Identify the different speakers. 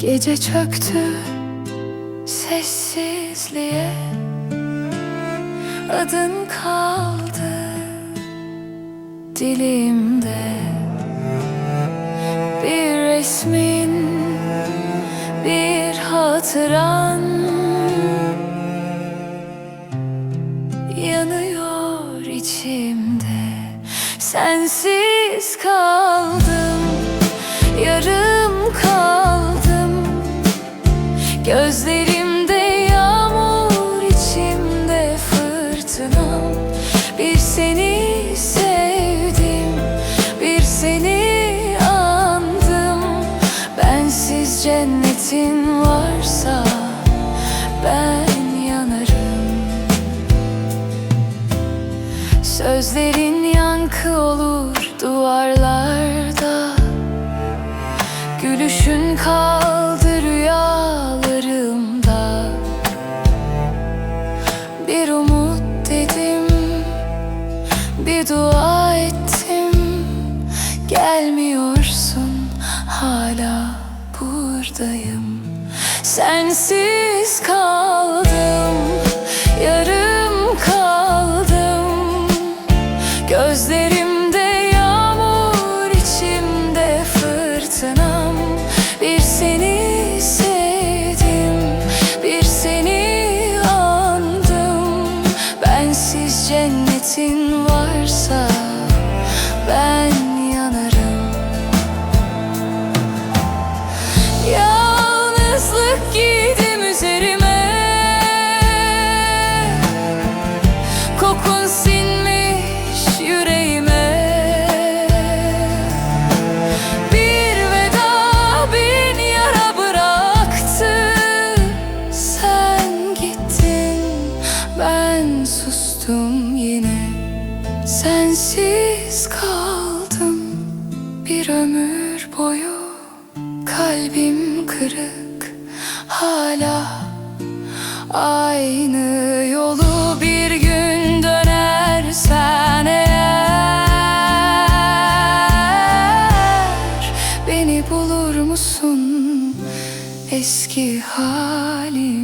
Speaker 1: Gece çöktü sessizliğe. Adın kaldı dilimde. Bir resmin, bir hatıran Yanıyor içimde. Sensiz kaldım Gözlerimde yağmur içimde fırtınam Bir seni sevdim Bir seni andım. Bensiz cennetin varsa Ben yanarım. Sözlerin yankı olur duvarlarda. Gülüşün kaldı Dua ettim. Gelmiyorsun hala buradayım. Sensiz kaldım Yarım kaldım. Gözlerimde yağmur içimde fırtınam. Bir seni sevdim Bir seni andım. Bensiz cennetin varsa Sensiz kaldım bir ömür boyu. Kalbim kırık hala aynı yolu bir gün dönersen eğer. Beni bulur musun eski halim